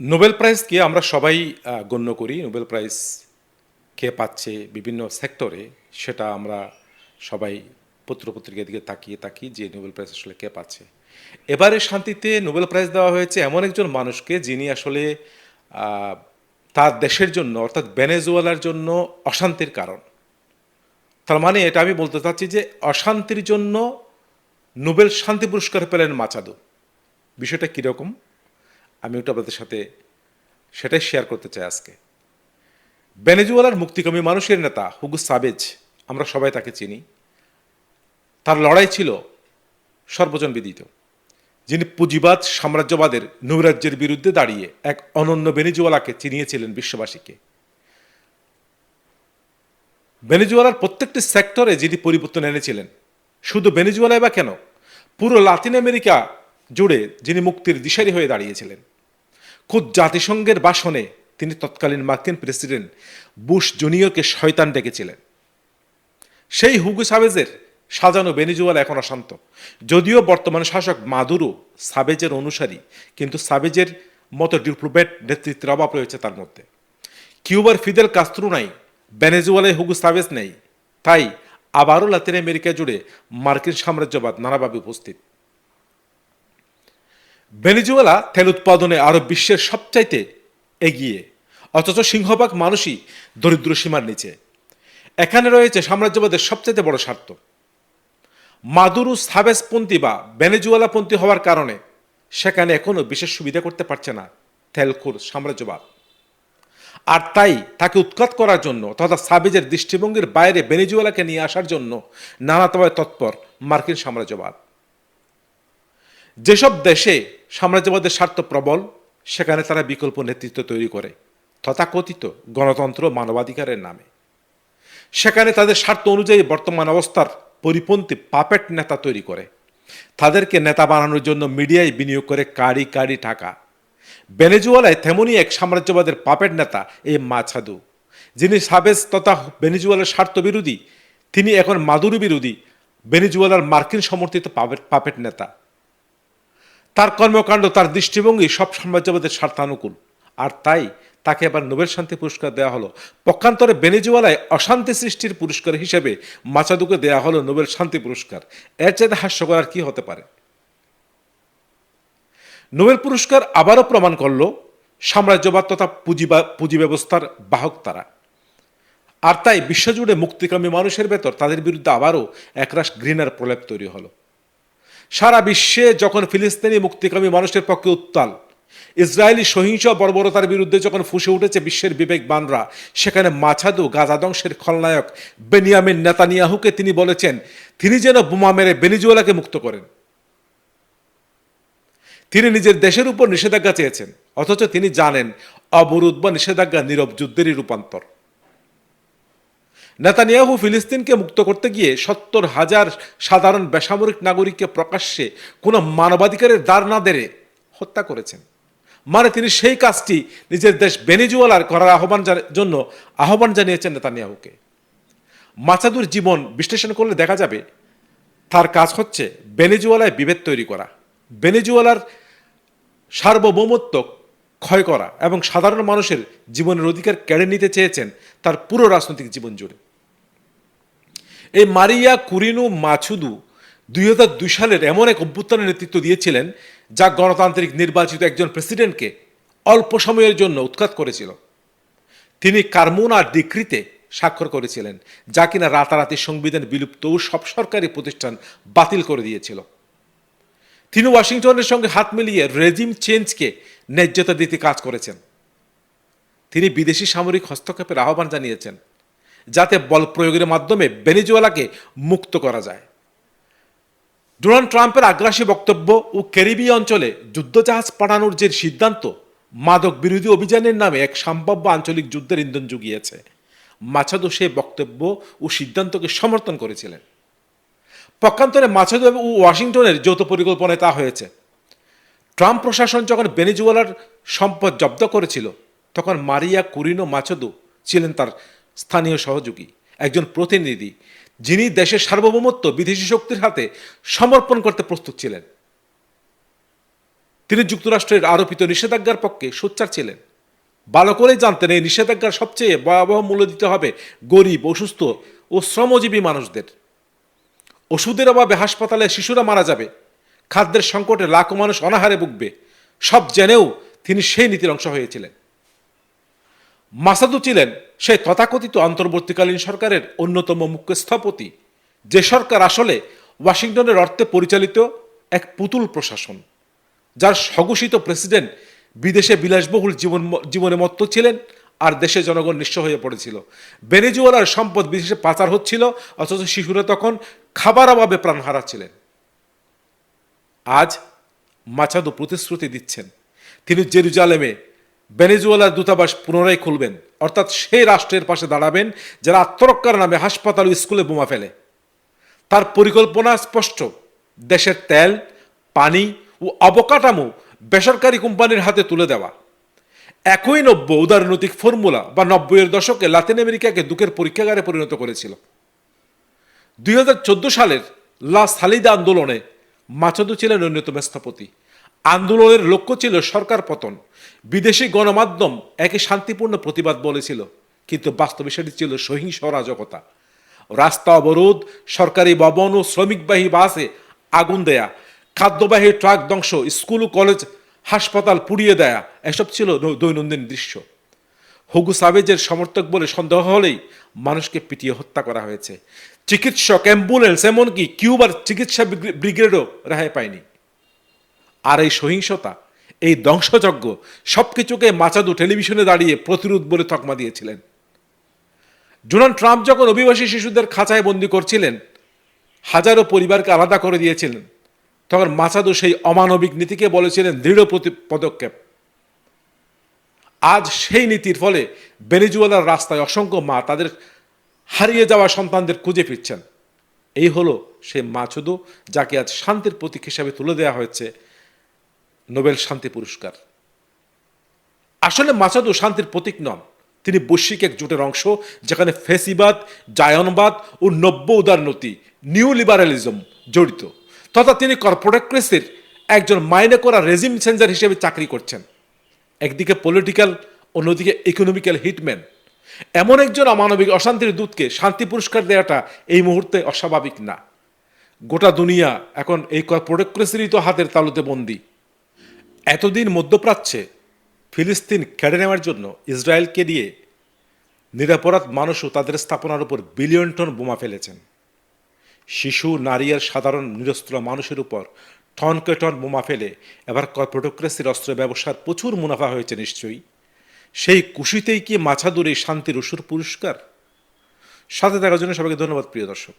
Nobel প্রাইজকে আমরা সবাই গণ্য করি। নোবেল প্রাইজ কে পাচ্ছে বিভিন্ন সেক্টরে, সেটা আমরা সবাই পত্রপত্রিকার দিকে তাকিয়ে থাকি যে নোবেল প্রাইজ আসলে কে পাচ্ছে। এবারে শান্তিতে নোবেল প্রাইজ দেওয়া হয়েছে এমন একজন মানুষকে যিনি আসলে তার দেশের জন্য, অর্থাৎ ভেনেজুয়েলার জন্য অশান্তির কারণ। তার মানে এটা আমি বলতে চাচ্ছি যে অশান্তির জন্য নোবেল শান্তি পুরস্কার পেলেন মাচাদো। বিষয়টা কীরকম? আমি ওটা আপনাদের সাথে সেটাই শেয়ার করতে চাই আজকে। ভেনেজুয়েলার মুক্তিকামী মানুষের নেতা হুগু সাবেজ, আমরা সবাই তাকে চিনি। তার লড়াই ছিল সর্বজন বিদিত যিনি পুঁজিবাদ, সাম্রাজ্যবাদের নৈরাজ্যের বিরুদ্ধে দাঁড়িয়ে এক অনন্য ভেনেজুয়েলাকে চিনিয়েছিলেন বিশ্ববাসীকে। ভেনেজুয়েলার প্রত্যেকটি সেক্টরে যিনি পরিবর্তন এনেছিলেন, শুধু ভেনেজুয়েলায় বা কেন? পুরো লাতিন আমেরিকা জুড়ে যিনি মুক্তির দিশারি হয়ে দাঁড়িয়েছিলেন। খুদ জাতিসংঘের বাসনে তিনি তৎকালীন মার্কিন প্রেসিডেন্ট বুশ জুনিয়রকে শয়তান ডেকেছিলেন। সেই হুগু সাবেজের সাজানো ভেনেজুয়েলা এখন অশান্ত। যদিও বর্তমান শাসক মাদুরো সাবেজের অনুসারী, কিন্তু সাবেজের মতো ডিপ্লোম্যাট নেতৃত্বের অভাব রয়েছে তার মধ্যে। কিউবার ফিদেল কাস্ত্রু নাই, ভেনেজুয়েলায় হুগু সাবেজ নেই, তাই আবারও লাতিন আমেরিকা জুড়ে মার্কিন সাম্রাজ্যবাদ নানাভাবে উপস্থিত। ভেনেজুয়েলা তেল উৎপাদনে আরও বিশ্বের সবচাইতে এগিয়ে, অথচ সিংহভাগ মানুষই দরিদ্র সীমার নিচে। এখানে রয়েছে সাম্রাজ্যবাদের সবচাইতে বড় স্বার্থ। মাদুরু সাবেসপন্থী বা ভেনেজুয়েলাপন্থী হওয়ার কারণে সেখানে এখনও বিশেষ সুবিধা করতে পারছে না তেলখুর সাম্রাজ্যবাদ। আর তাই তাকে উৎখাত করার জন্য তথা সাবেজের দৃষ্টিভঙ্গির বাইরে ভেনেজুয়েলাকে নিয়ে আসার জন্য নানা নানাতভাবে তৎপর মার্কিন সাম্রাজ্যবাদ। যেসব দেশে সাম্রাজ্যবাদের স্বার্থ প্রবল, সেখানে তারা বিকল্প নেতৃত্ব তৈরি করে, তথাকথিত গণতন্ত্র মানবাধিকারের নামে। সেখানে তাদের স্বার্থ অনুযায়ী বর্তমান অবস্থার পরিপন্থী পাপেট নেতা তৈরি করে। তাদেরকে নেতা বানানোর জন্য মিডিয়ায় বিনিয়োগ করে কারি কারি টাকা ভেনেজুয়েলায় তেমনই এক সাম্রাজ্যবাদের পাপেট নেতা এই মাছাদু, যিনি সাবেজ তথা ভেনেজুয়েলার স্বার্থ বিরোধী, তিনি এখন মাদুরু বিরোধী ভেনেজুয়েলার মার্কিন সমর্থিত পাপেট নেতা। তার কর্মকাণ্ড, তার দৃষ্টিভঙ্গি সব সাম্রাজ্যবাদের স্বার্থানুকূল। আর তাই তাকে এবার নোবেল শান্তি পুরস্কার দেওয়া হলো। পক্ষান্তরে ভেনেজুয়েলায় অশান্তি সৃষ্টির পুরস্কার হিসেবে মাচাদুকে দেওয়া হলো নোবেল শান্তি পুরস্কার। এর চাইতে হাস্যকর আর কি হতে পারে? নোবেল পুরস্কার আবারও প্রমাণ করল সাম্রাজ্যবাদ তথা পুঁজিবা পুঁজি ব্যবস্থার বাহক তারা। আর তাই বিশ্বজুড়ে মুক্তিকামী মানুষের ভেতর তাদের বিরুদ্ধে আবারও একরাশ ঘৃণার প্রলেপ তৈরি হলো। সারা বিশ্বে যখন ফিলিস্তিনি মুক্তিকামী মানুষের পক্ষে উত্তাল, ইসরায়েলি সহিংস বর্বরতার বিরুদ্ধে যখন ফুসে উঠেছে বিশ্বের বিবেকবানরা, সেখানে মাছাদু গাজা ধ্বংসের খলনায়ক বেনিয়ামিন নেতানিয়াহুকে তিনি বলেছেন, তিনি যেন বোমা মেরে বেনিজুয়েলাকে মুক্ত করেন। তিনি নিজের দেশের উপর নিষেধাজ্ঞা চেয়েছেন, অথচ তিনি জানেন, অবরোধ বা নিষেধাজ্ঞা নীরব যুদ্ধেরই রূপান্তর। নেতানিয়াহু ফিলিস্তিনকে মুক্ত করতে গিয়ে সত্তর হাজার সাধারণ বেসামরিক নাগরিককে প্রকাশ্যে কোনো মানবাধিকারের দ্বার না দেড়ে হত্যা করেছেন। মানে তিনি সেই কাজটি নিজের দেশ বেনিজুয়ালার করার আহ্বান জান- জন্য আহ্বান জানিয়েছেন নেতানিয়াহুকে। মাচাদুর জীবন বিশ্লেষণ করলে দেখা যাবে, তার কাজ হচ্ছে বেনেজুয়ালায় বিভেদ তৈরি করা বেনেজুয়ালার সার্বভৌমত্ব ক্ষয় করা এবং সাধারণ মানুষের জীবনের অধিকার কেড়ে নিতে চেয়েছেন তার পুরো রাজনৈতিক জীবন জুড়ে। এই মারিয়া কুরিনু মাছুদু দুই হাজার দুই সালের এমন এক অভ্যুত্থানের নেতৃত্ব দিয়েছিলেন যা গণতান্ত্রিক নির্বাচিত একজন প্রেসিডেন্টকে অল্প সময়ের জন্য উৎখাত করেছিল। তিনি কার্মোনা ডিক্রিতে স্বাক্ষর করেছিলেন, যা কিনা রাতারাতি সংবিধান বিলুপ্ত ও সব সরকারি প্রতিষ্ঠান বাতিল করে দিয়েছিল। তিনি ওয়াশিংটনের সঙ্গে হাত মিলিয়ে রেজিম চেঞ্জকে ন্যায্যতা দিতে কাজ করেছেন। তিনি বিদেশি সামরিক হস্তক্ষেপের আহ্বান জানিয়েছেন। যাতে বল প্রয়োগের মাধ্যমে ভেনেজুয়েলাকে মুক্ত করা যায়। ডোনাল্ড ট্রাম্পের আগ্রাসী বক্তব্য ও ক্যারিবীয় অঞ্চলে যুদ্ধজাহাজ পাঠানোর যে সিদ্ধান্ত, মাদক বিরোধী অভিযানের নামে এক সম্ভাব্য আঞ্চলিক যুদ্ধের ইন্ধন জুগিয়েছে। মাছাদো সে বক্তব্য ও সিদ্ধান্তকে সমর্থন করেছিলেন। পক্ষান্তরে মাছাদো ও ওয়াশিংটনের যৌথ পরিকল্পনায় তা হয়েছে। ট্রাম্প প্রশাসন যখন বেনিজুয়েলার সম্পদ জব্দ করেছিল, তখন মারিয়া কুরিনো মাছদু ছিলেন তার স্থানীয় সহযোগী, একজন প্রতিনিধি, যিনি দেশের সার্বভৌমত্ব বিদেশি শক্তির হাতে সমর্পণ করতে প্রস্তুত ছিলেন। তিনি যুক্তরাষ্ট্রের আরোপিত নিষেধাজ্ঞার পক্ষে সোচ্চার ছিলেন। ভালো করেই জানতেন এই নিষেধাজ্ঞার সবচেয়ে ভয়াবহ মূল্য দিতে হবে গরিব, অসুস্থ ও শ্রমজীবী মানুষদের। ওষুধের অভাবে হাসপাতালে শিশুরা মারা যাবে, খাদ্যের সংকটে লাখো মানুষ অনাহারে ভুগবে, সব জেনেও তিনি সেই নীতির অংশ হয়েছিলেন। মাসাদু ছিলেন সেই তথাকথিত অন্তর্বর্তীকালীন সরকারের অন্যতম মুখ্য স্থপতি যে সরকার আসলে ওয়াশিংটনের অর্থে পরিচালিত এক পুতুল প্রশাসন, যার স্বঘোষিত প্রেসিডেন্ট বিদেশে বিলাসবহুল জীবন জীবনে মত্ত ছিলেন আর দেশে জনগণ নিঃস্ব হয়ে পড়েছিল। বেনেজুয়ালার সম্পদ বিদেশে পাচার হচ্ছিল, অথচ শিশুরা তখন খাবার অভাবে প্রাণ হারাচ্ছিলেন আজ মাচাদো প্রতিশ্রুতি দিচ্ছেন। তিনি জেরুজালেমে বেনেজুয়েলার দূতাবাস পুনরায় খুলবেন। অর্থাৎ সেই রাষ্ট্রের পাশে দাঁড়াবেন যারা আত্মরক্ষার নামে হাসপাতাল ও স্কুলে বোমা ফেলে। তার পরিকল্পনা স্পষ্ট। দেশের তেল, পানি ও অবকাঠামো বেসরকারি কোম্পানির হাতে তুলে দেওয়া। একই নব্য উদারনৈতিক ফর্মুলা বা নব্বইয়ের দশকে লাতিন আমেরিকাকে দুঃখের পরীক্ষাগারে পরিণত করেছিল। দুই হাজার চোদ্দ সালের লা সালিদা আন্দোলনে মাচাদু ছিলেন অন্যতম স্থপতি। আন্দোলনের লক্ষ্য ছিল সরকার পতন। বিদেশি গণমাধ্যম একে শান্তিপূর্ণ প্রতিবাদ বলেছিল, কিন্তু বাস্তবে সেটি ছিল সহিংস অরাজকতা। রাস্তা অবরোধ, সরকারি ভবন ও শ্রমিকবাহী বাসে আগুন দেয়া, খাদ্যবাহী ট্রাক ধ্বংস, স্কুল ও কলেজ হাসপাতাল পুড়িয়ে দেয়া, এসব ছিল দৈনন্দিন দৃশ্য। হগু সাবেজের সমর্থক বলে সন্দেহ হলেই মানুষকে পিটিয়ে হত্যা করা হয়েছে। চিকিৎসক, অ্যাম্বুলেন্স, এমনকি কিউবার চিকিৎসা ব্রিগেডও রেহাই পায়নি। আর এই সহিংসতা, এই ধ্বংসযজ্ঞ সবকিছুকে মাচাদু টেলিভিশনে দাঁড়িয়ে প্রতিরোধ বলে তকমা দিয়েছিলেন। ডোনাল্ড ট্রাম্প যখন অভিবাসী শিশুদের খাঁচায় বন্দি করছিলেন, হাজারো পরিবারকে আলাদা করে দিয়েছিলেন, তখন মাচাদু সেই অমানবিক নীতিকে বলেছিলেন দৃঢ় প্রতি পদক্ষেপ। আজ সেই নীতির ফলে বেনেজুয়েলার রাস্তায় অসংখ্য মা তাদের হারিয়ে যাওয়া সন্তানদের খুঁজে ফিরছেন। এই হলো সেই মাছুদু যাকে আজ শান্তির প্রতীক হিসাবে তুলে দেওয়া হয়েছে নোবেল শান্তি পুরস্কার। আসলে মাচাদু শান্তির প্রতীক নন। তিনি বৈশ্বিক এক জোটের অংশ, যেখানে ফেসিবাদ, জায়নবাদ ও নব্য উদারনতি, নিউ লিবারালিজম জড়িত। তথা তিনি কর্পোরেটক্রেসির একজন মাইনে করা রেজিম চেঞ্জার হিসেবে চাকরি করছেন। একদিকে পলিটিক্যাল, অন্যদিকে ইকোনমিক্যাল হিটম্যান। এমন একজন অমানবিক অশান্তির দূতকে শান্তি পুরস্কার দেওয়াটা এই মুহূর্তে অস্বাভাবিক না। গোটা দুনিয়া এখন এই কর্পোরেটক্রেসিরই তো হাতের তালুতে বন্দী। এতদিন মধ্যপ্রাচ্যে ফিলিস্তিন কেড়ে নেওয়ার জন্য ইসরায়েলকে দিয়ে নিরাপরাধ মানুষও তাদের স্থাপনার উপর বিলিয়ন টন বোমা ফেলেছেন। শিশু, নারী আর সাধারণ নিরস্ত্র মানুষের উপর টনকে টন বোমা ফেলে এবার কর্পোরেটক্রেসির অস্ত্র ব্যবসার প্রচুর মুনাফা হয়েছে নিশ্চয়ই। সেই কুশিতেই কি মাছাদুর এই শান্তির অসুর পুরস্কার? সাথে থাকার জন্য সবাইকে ধন্যবাদ, প্রিয় দর্শক।